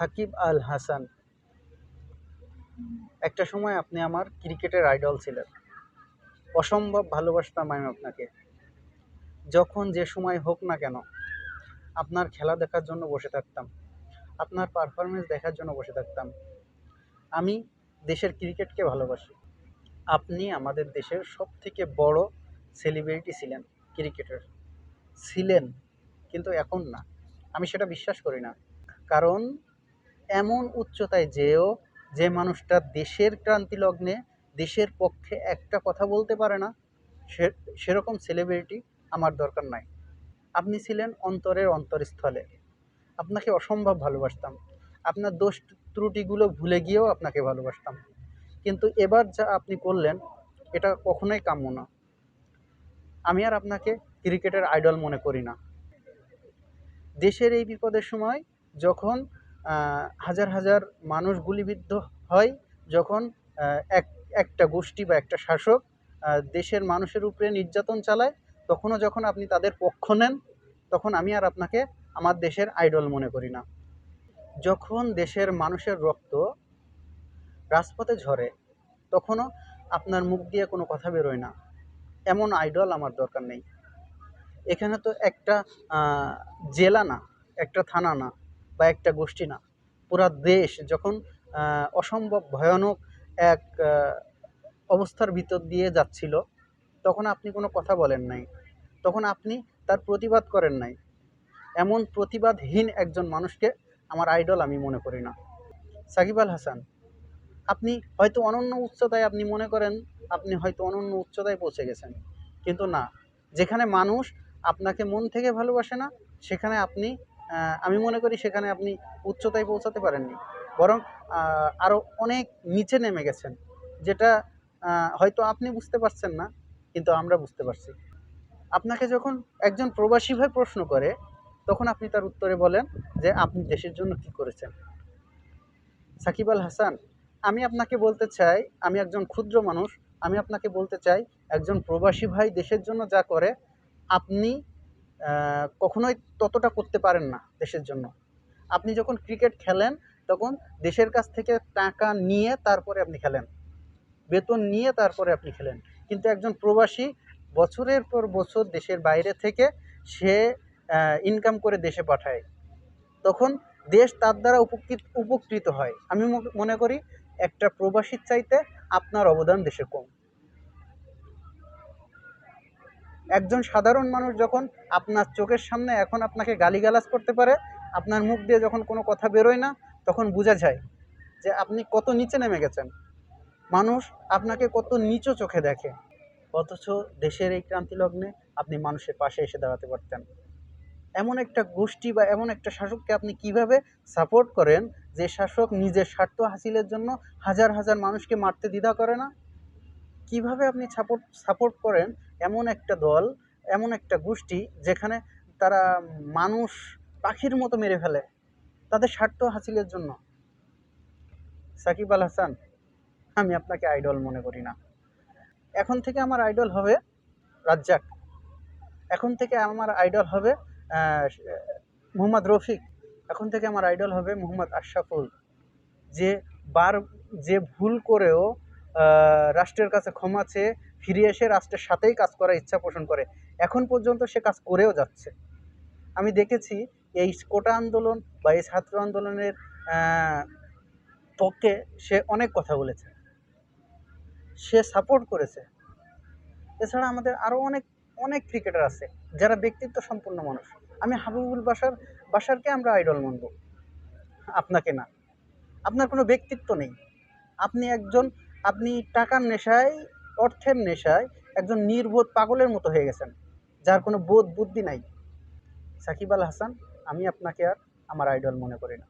সাকিব আল হাসান। একটা সময় আপনি আমার ক্রিকেটের আইডল ছিলেন। অসম্ভব ভালোবাসতাম আমি আপনাকে। যখন যে সময় হোক না কেন, আপনার খেলা দেখার জন্য বসে থাকতাম। আপনার পারফরমেন্স দেখার জন্য বসে থাকতাম। আমি দেশের ক্রিকেটকে ভালোবাসি। আপনি আমাদের দেশের সব থেকে বড় সেলিব্রিটি ছিলেন, ক্রিকেটের। ছিলেন, কিন্তু এখন না। আমি সেটা বিশ্বাস করি না। কারণ এমন উচ্চতায় যেও যে মানুষটা দেশের ক্রান্তি লগ্নে দেশের পক্ষে একটা কথা বলতে পারে না, সে, সেরকম সেলিব্রিটি আমার দরকার নাই। আপনি ছিলেন অন্তরের অন্তরস্থলে। আপনাকে অসম্ভব ভালোবাসতাম। আপনার দোষ ত্রুটিগুলো ভুলে গিয়েও আপনাকে ভালোবাসতাম। কিন্তু এবার যা আপনি করলেন, এটা কখনোই কাম্য না। আমি আর আপনাকে ক্রিকেটের আইডল মনে করি না। দেশের এই বিপদের সময় যখন হাজার হাজার মানুষ গুলিবিদ্ধ হয় যখন এক, একটা গোষ্ঠী বা একটা শাসক দেশের মানুষের উপরে নির্যাতন চালায়, তখনও যখন আপনি তাদের পক্ষ নেন, তখন আমি আর আপনাকে আমার দেশের আইডল মনে করি না। যখন দেশের মানুষের রক্ত রাজপথে ঝরে, তখনও আপনার মুখ দিয়ে কোনো কথা বেরোয় না। এমন আইডল আমার দরকার নেই। এখানে তো একটা জেলা না, একটা থানা না বা একটা গোষ্ঠী না, পুরা দেশ যখন অসম্ভব ভয়ানক এক অবস্থার ভিতর দিয়ে যাচ্ছিল, তখন আপনি কোনো কথা বলেন নাই, তখন আপনি তার প্রতিবাদ করেন নাই। এমন প্রতিবাদহীন একজন মানুষকে আমার আইডল আমি মনে করি না। সাকিব আল হাসান, আপনি হয়তো অনন্য উচ্চতায় আপনি মনে করেন, আপনি হয়তো অনন্য উচ্চতায় পৌঁছে গেছেন, কিন্তু না, যেখানে মানুষ আপনাকে মন থেকে ভালোবাসে না, সেখানে আপনি আমি মনে করি সেখানে আপনি উচ্চতায় পৌঁছাতে পারেননি। বরং আরও অনেক নিচে নেমে গেছেন, যেটা হয়তো আপনি বুঝতে পারছেন না, কিন্তু আমরা বুঝতে পারছি। আপনাকে যখন একজন প্রবাসী ভাই প্রশ্ন করে, তখন আপনি তার উত্তরে বলেন যে, আপনি দেশের জন্য কি করেছেন? সাকিব আল হাসান, আমি আপনাকে বলতে চাই, আমি একজন ক্ষুদ্র মানুষ, আমি আপনাকে বলতে চাই, একজন প্রবাসী ভাই দেশের জন্য যা করে, আপনি কখনোই ততটা করতে পারেন না দেশের জন্য। আপনি যখন ক্রিকেট খেলেন, তখন দেশের কাছ থেকে টাকা নিয়ে তারপরে আপনি খেলেন। বেতন নিয়ে তারপরে আপনি খেলেন। কিন্তু একজন প্রবাসী বছরের পর বছর দেশের বাইরে থেকে সে ইনকাম করে দেশে পাঠায়। তখন দেশ তার দ্বারা উপকৃত উপকৃত হয়। আমি মনে করি একটা প্রবাসীর চাইতে আপনার অবদান দেশে কম। একজন সাধারণ মানুষ যখন আপনার চোখের সামনে এখন আপনাকে গালিগালাজ করতে পারে, আপনার মুখ দিয়ে যখন কোনো কথা বেরোয় না, তখন বোঝা যায় যে আপনি কত নিচে নেমে গেছেন। মানুষ আপনাকে কত নিচু চোখে দেখে। অথচ দেশের এই ক্রান্তি লগ্নে আপনি মানুষের পাশে এসে দাঁড়াতে পারতেন। এমন একটা গোষ্ঠী বা এমন একটা শাসককে আপনি কীভাবে সাপোর্ট করেন যে শাসক নিজের স্বার্থ হাসিলের জন্য হাজার হাজার মানুষকে মারতে দ্বিধা করে না? কীভাবে আপনি সাপোর্ট সাপোর্ট করেন এমন একটা দল, এমন একটা গোষ্ঠী যেখানে তারা মানুষ পাখির মতো মেরে ফেলে তাদের স্বার্থ হাসিলের জন্য। সাকিব আল হাসান, আমি আপনাকে আইডল মনে করি না। এখন থেকে আমার আইডল হবে রাজ্জাক। এখন থেকে আমার আইডল হবে মোহাম্মদ রফিক। এখন থেকে আমার আইডল হবে মোহাম্মদ আশরাফুল। যে বার, যে ভুল করেও রাষ্ট্রের কাছে ক্ষমা চেয়ে ফিরে এসে রাষ্ট্রের সাথেই কাজ করার ইচ্ছা পোষণ করে। এখন পর্যন্ত সে কাজ করেও যাচ্ছে। আমি দেখেছি এই কোটা আন্দোলন বা এই ছাত্র আন্দোলনের পক্ষে সে অনেক কথা বলেছে। সে সাপোর্ট করেছে। এছাড়া আমাদের আরও অনেক অনেক ক্রিকেটার আছে যারা ব্যক্তিত্ব সম্পন্ন মানুষ। আমি হাবিবুল বাসার বাসারকে আমরা আইডল মানব। আপনাকে না। আপনার কোনো ব্যক্তিত্ব নেই। আপনি একজন আপনি টাকার নেশায়, অর্থের নেশায় একজন নির্বোধ পাগলের মতো হয়ে গেছেন, যার কোনো বোধ বুদ্ধি নাই। সাকিব আল হাসান, আমি আপনাকে আর আমার আইডল মনে করি না।